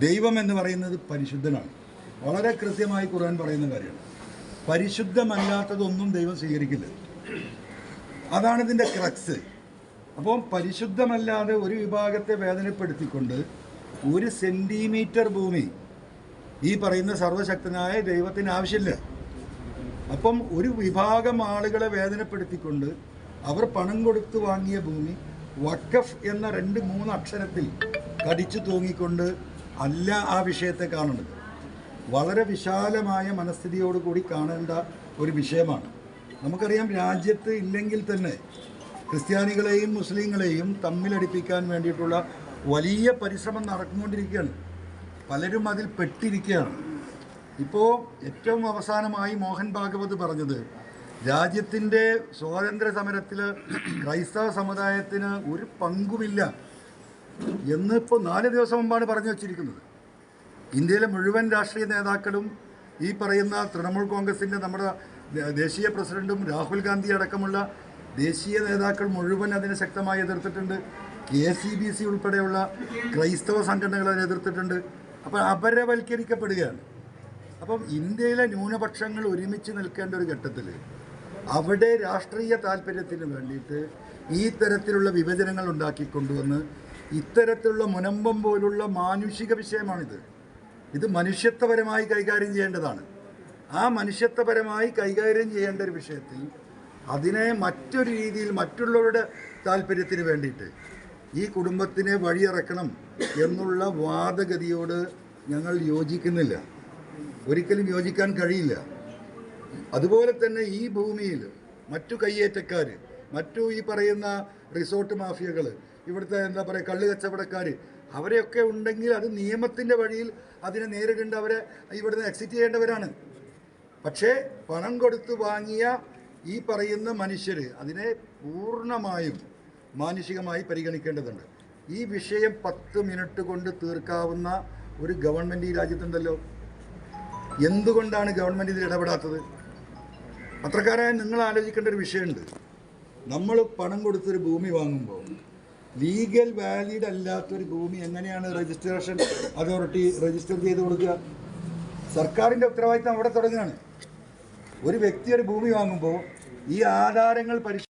ദൈവം എന്ന് പറയുന്നത് പരിശുദ്ധനാണ്. വളരെ കൃത്യമായി ഖുർആൻ പറയുന്ന കാര്യമാണ്. പരിശുദ്ധമല്ലാത്തതൊന്നും ദൈവം സ്വീകരിക്കില്ല. അതാണ് ഇതിന്റെ ക്രക്സ് അപ്പോൾ പരിശുദ്ധമല്ലാതെ ഒരു വിഭാഗത്തെ വേദനപ്പെടുത്തിക്കൊണ്ട് ഒരു സെന്റിമീറ്റർ ഭൂമി ഈ പറയുന്ന സർവശക്തനായ ദൈവത്തിന് ആവശ്യമില്ല. അപ്പം ഒരു വിഭാഗം ആളുകളെ വേദനപ്പെടുത്തിക്കൊണ്ട് അവർ പണം കൊടുത്തു വാങ്ങിയ ഭൂമി വക്കഫ് എന്ന രണ്ട് മൂന്ന് അക്ഷരത്തിൽ കടിച്ചു തൂങ്ങിക്കൊണ്ട് അല്ല ആ വിഷയത്തെ കാണേണ്ടത് വളരെ വിശാലമായ മനസ്ഥിതിയോടുകൂടി കാണേണ്ട ഒരു വിഷയമാണ്. നമുക്കറിയാം രാജ്യത്ത് ഇല്ലെങ്കിൽ തന്നെ ക്രിസ്ത്യാനികളെയും മുസ്ലിങ്ങളെയും തമ്മിലടിപ്പിക്കാൻ വേണ്ടിയിട്ടുള്ള വലിയ പരിശ്രമം നടന്നുകൊണ്ടിരിക്കുകയാണ്. പലരും അതിൽ പെട്ടിരിക്കുകയാണ്. ഇപ്പോൾ ഏറ്റവും അവസാനമായി മോഹൻ ഭാഗവത് പറഞ്ഞത് രാജ്യത്തിന്റെ സ്വാതന്ത്ര്യ സമരത്തിൽ ക്രൈസ്തവ സമുദായത്തിന് ഒരു പങ്കുമില്ല. എന്നിപ്പോൾ നാല് ദിവസം മുമ്പാണ് പറഞ്ഞു വച്ചിരിക്കുന്നത്. ഇന്ത്യയിലെ മുഴുവൻ രാഷ്ട്രീയ നേതാക്കളും ഈ പറയുന്ന തൃണമൂൽ കോൺഗ്രസിന്റെ നമ്മുടെ ദേശീയ പ്രസിഡന്റും രാഹുൽ ഗാന്ധി അടക്കമുള്ള ദേശീയ നേതാക്കൾ മുഴുവൻ അതിനെ ശക്തമായി എതിർത്തിട്ടുണ്ട്. കെ സി ബി സി ഉൾപ്പെടെയുള്ള ക്രൈസ്തവ സംഘടനകൾ അതിനെ എതിർത്തിട്ടുണ്ട്. അപ്പോൾ അപരവൽക്കരിക്കപ്പെടുകയാണ്. അപ്പം ഇന്ത്യയിലെ ന്യൂനപക്ഷങ്ങൾ ഒരുമിച്ച് നിൽക്കേണ്ട ഒരു ഘട്ടത്തിൽ അവിടെ രാഷ്ട്രീയ താല്പര്യത്തിന് വേണ്ടിയിട്ട് ഈ തരത്തിലുള്ള വിഭജനങ്ങൾ ഉണ്ടാക്കി കൊണ്ടുവന്ന് ഇത്തരത്തിലുള്ള മുനമ്പം പോലുള്ള മാനുഷിക വിഷയമാണിത്. ഇത് മനുഷ്യത്വപരമായി കൈകാര്യം ചെയ്യേണ്ടതാണ്. ആ മനുഷ്യത്വപരമായി കൈകാര്യം ചെയ്യേണ്ട ഒരു വിഷയത്തിൽ അതിനെ മറ്റൊരു രീതിയിൽ മറ്റുള്ളവരുടെ താല്പര്യത്തിന് വേണ്ടിയിട്ട് ഈ കുടുംബത്തിനെ വഴിയിറക്കണം എന്നുള്ള വാദഗതിയോട് ഞങ്ങൾ യോജിക്കുന്നില്ല. ഒരിക്കലും യോജിക്കാൻ കഴിയില്ല. അതുപോലെ തന്നെ ഈ ഭൂമിയിൽ മറ്റു കയ്യേറ്റക്കാർ മറ്റു ഈ പറയുന്ന റിസോർട്ട് മാഫിയകൾ ഇവിടുത്തെ എന്താ പറയുക കള്ള് കച്ചവടക്കാർ അവരെയൊക്കെ ഉണ്ടെങ്കിൽ അത് നിയമത്തിന്റെ വഴിയിൽ അതിനെ നേരിടേണ്ട അവരെ ഇവിടുന്ന് എക്സിറ്റ് ചെയ്യേണ്ടവരാണ്. പക്ഷേ പണം കൊടുത്തു വാങ്ങിയ ഈ പറയുന്ന മനുഷ്യർ അതിനെ പൂർണമായും മാനുഷികമായി പരിഗണിക്കേണ്ടതുണ്ട്. ഈ വിഷയം പത്ത് മിനിറ്റ് കൊണ്ട് തീർക്കാവുന്ന ഒരു ഗവൺമെന്റ് ഈ രാജ്യത്തുണ്ടല്ലോ. എന്തുകൊണ്ടാണ് ഗവൺമെന്റ് ഇതിൽ ഇടപെടാത്തത്? പത്രക്കാരായ നിങ്ങൾ ആലോചിക്കേണ്ട ഒരു വിഷയമുണ്ട്. നമ്മൾ പണം കൊടുത്തൊരു ഭൂമി വാങ്ങുമ്പോൾ ലീഗൽ വാലിഡ് അല്ലാത്തൊരു ഭൂമി എങ്ങനെയാണ് രജിസ്ട്രേഷൻ അതോറിറ്റി രജിസ്റ്റർ ചെയ്ത് കൊടുക്കുക? സർക്കാരിന്റെ ഉത്തരവാദിത്തം അവിടെ തുടങ്ങുകയാണ്. ഒരു വ്യക്തി ഒരു ഭൂമി വാങ്ങുമ്പോൾ ഈ ആധാരങ്ങൾ പരിശോധിച്ച്